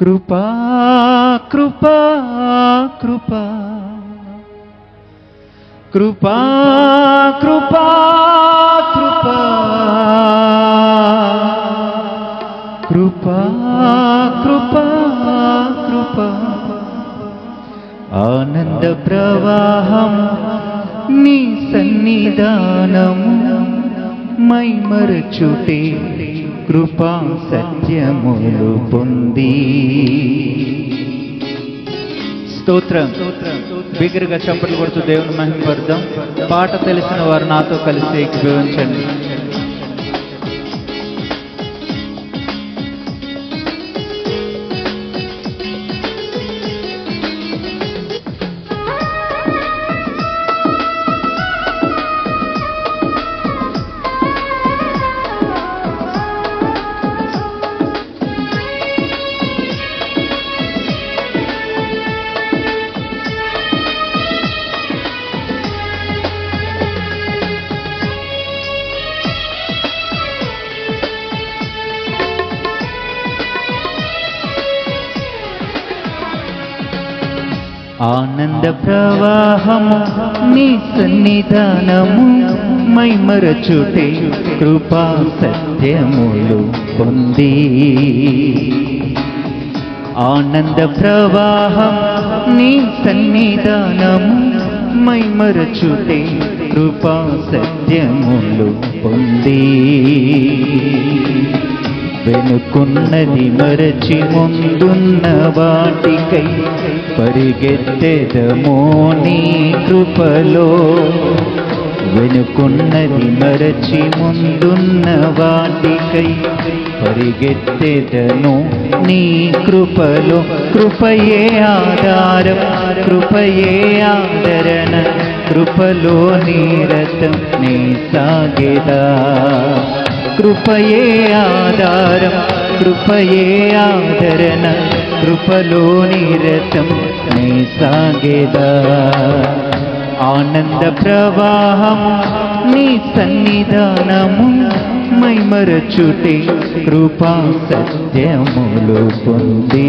కృపా కృపా కృపా. కృపా కృపా కృపా. కృపా కృపా కృపా. ఆనంద ప్రవాహం నీ సన్నిధానము మైమరచుటే కృపా సత్యములు పొంది. స్తోత్రం. బిగ్గరగా చప్పట్లు కొడుతూ దేవుని మహిమపడదాం పాట తెలిసిన వారు నాతో కలిసి వివరించండి ఆనంద ప్రవాహము నీ సన్నిధానము మైమరచుటే కృపా సత్యములు పొంది. ఆనంద ప్రవాహం నీ సన్నిధానము మైమరచుటే కృపా సత్యములు పొంది. వెనుకున్నది మరచి ముందున్న వాటికై పరిగెత్తెదమో నీ కృపలో వెనుకున్నది మరచి ముందున్న వాటికై పరిగెత్తెదను నీ కృపలో కృపయే ఆధారం కృపయే ఆదరణ కృపలో నీరతం నీ సాగేదా కృపయే ఆధారం కృపయే ఆదరణ కృపలో నిరతం నీ సాగేదా ఆనంద ప్రవాహం నీ సన్నిధానము మైమరచుటే కృపా సత్యములు పొంది.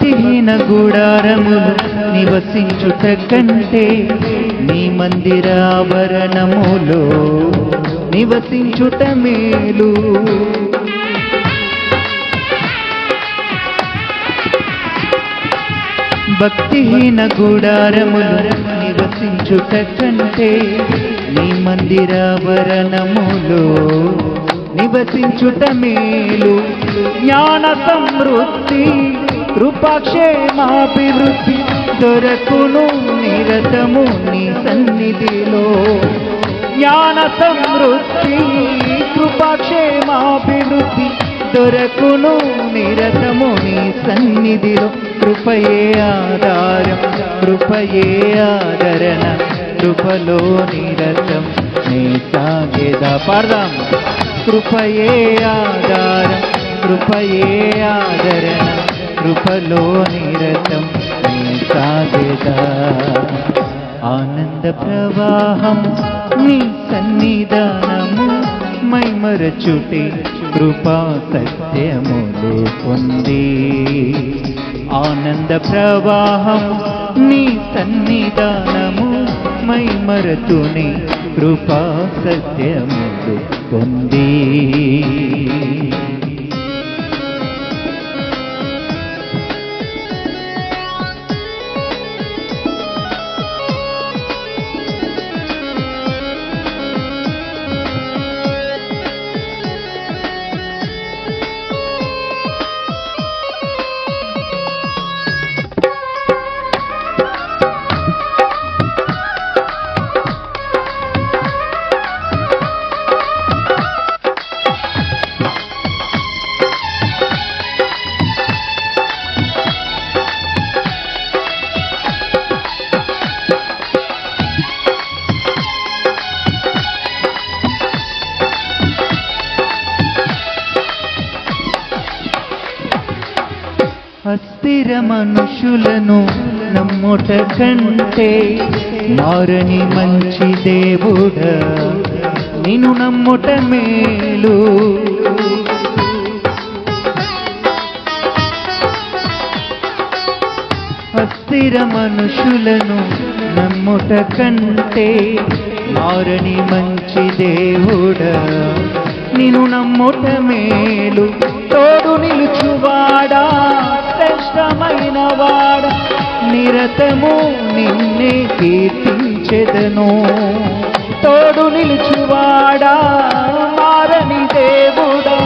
భక్తిహీన గుడారములు నివసించుట కంటే నీ మందిరాభరణములో నివసించుట మేలు. భక్తిహీన గుడారములు నివసించుట కంటే నీ మందిరాభరణములో నివసించుట మేలు. జ్ఞాన సమృద్ధి కృపాక్షేమాభివృద్ధి దొరకును నిరతము నీ సన్నిధిలో. జ్ఞాన సమృద్ధి కృపాక్షేమాభివృద్ధి దొరకును నిరతము నీ సన్నిధిలో. కృపయే ఆధారం కృపయే ఆదరణ కృపలో నిరతం నీ సాగేదా పాడదాం. కృపయే ఆధారం కృపయే ఆదరణ కృపలో నిరతం నీ సాగేదా. ఆనంద ప్రవాహం నీ సన్నిధానము మైమరచుటే కృపా సత్యములు పొంది. ఆనంద ప్రవాహం నీ సన్నిధానము మైమరతుని కృపా సత్యములు పొంది. అస్థిర మనుషులను నమ్ముట కంటే మారని మంచి దేవుడ నిన్ను నమ్ముట మేలు. అస్థిర మనుషులను నమ్ముట కంటే మారని మంచి దేవుడ నిన్ను నమ్ముట మేలు. తోడు నిలుచువాడా? శ్రేష్టమైన వాడ నిరతము నిన్నే కీర్తించెదను. తోడు నిలుచువాడా మారని దేవుడా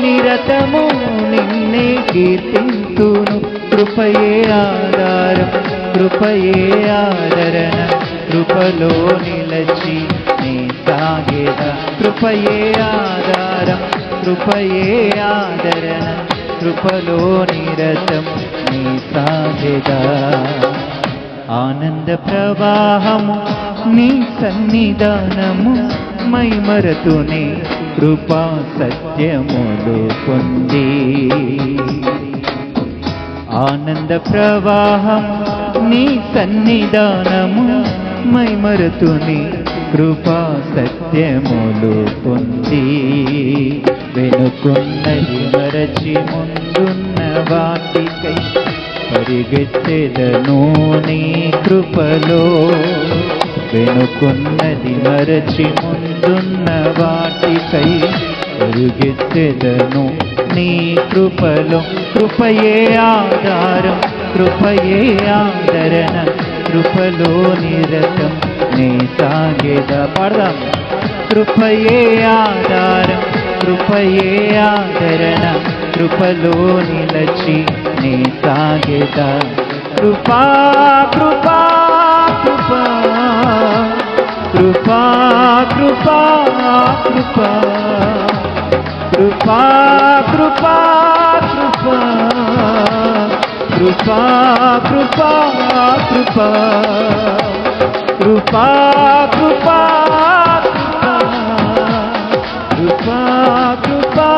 నిరతము నిన్నే కీర్తింతును. కృపయే ఆధారం కృపయే ఆదరణ కృపలో నిలచి నీ సాగేద. కృపయే ఆధారం కృపయే ఆదరణ కృపలో నిరతం నీ సాగేదా ఆనంద ప్రవాహము నీ సన్నిధానము మైమరతుని కృపా సత్యములు పొంది. ఆనంద ప్రవాహం నీ సన్నిధానము మైమరతుని కృపా సత్యములు పొంది వెనుకున్నది మరచి ముందున్న వాటికై పరిగెత్తెదను నీ కృపలో. వెనుకున్నది మరచి ముందున్న వాటికై పరిగెత్తెదను నీ కృపలో. కృపయే ఆధారం కృపయే ఆదరణ కృపలో నిరతం నీ సాగేద పాడదాం కృపయే ఆధారం కృపయే ఆదరణ కృపలో నిలచి నీ సాగేద కృపా కృపా కృపా కృపా కృపా కృపా కృపా కృపా కృపా కృపా కృపా కృపా కృపా కృపా కృపా కృపా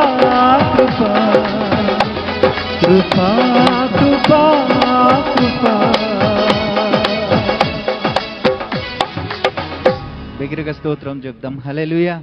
కృపా కృపా కృపా కృపా బిగ్గరగా స్తోత్రం చెప్దాం హల్లెలూయా